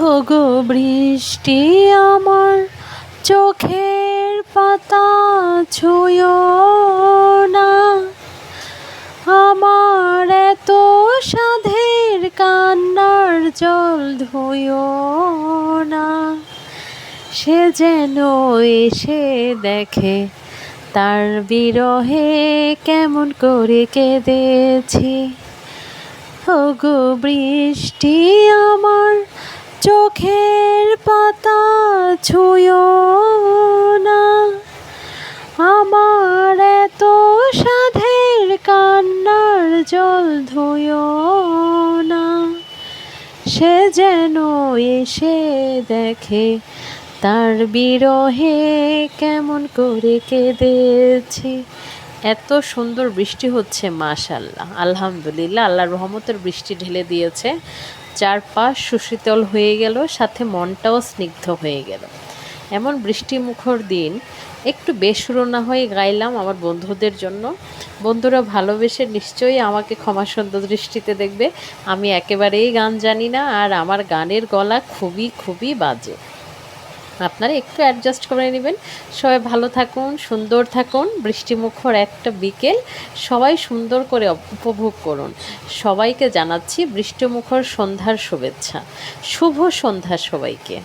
ওগো বৃষ্টি আমার চোখের পাতা ছুঁয়ো না। আমার এত সাধের কান্নার জল ধুয়ো না। সে যেন এসে দেখে তার বিরহে কেমন করে কেঁদেছি। ওগো বৃষ্টি আমার চোখের পাতা ছুঁয়ো না। আমার এত সাধের কান্নার জল ধুয়ো না। সে যেন এসে দেখে তার বিরহে কেমন করে কেঁদেছি। এত সুন্দর বৃষ্টি হচ্ছে মাশাল্লাহ আলহামদুলিল্লাহ, আল্লাহর রহমতের বৃষ্টি ঢেলে দিয়েছে। চারপাশ সুশীতল হয়ে গেল, সাথে মনটাও স্নিগ্ধ হয়ে গেল। এমন বৃষ্টি মুখর দিন, একটু বেসুরো না হয়ে গাইলাম আমার বন্ধুদের জন্য। বন্ধুরা ভালোবেসে নিশ্চয়ই আমাকে ক্ষমা সুন্দর দৃষ্টিতে দেখবে। আমি একেবারেই গান জানি না, আর আমার গানের গলা খুবই খুবই বাজে। আপনারা একটু অ্যাডজাস্ট করে নেবেন। সবাই ভালো থাকুন, সুন্দর থাকুন, বৃষ্টিমুখর একটা বিকেল সবাই সুন্দর করে উপভোগ করুন। সবাইকে জানাচ্ছি বৃষ্টিমুখর সন্ধ্যার শুভেচ্ছা। শুভ সন্ধ্যা সবাইকে।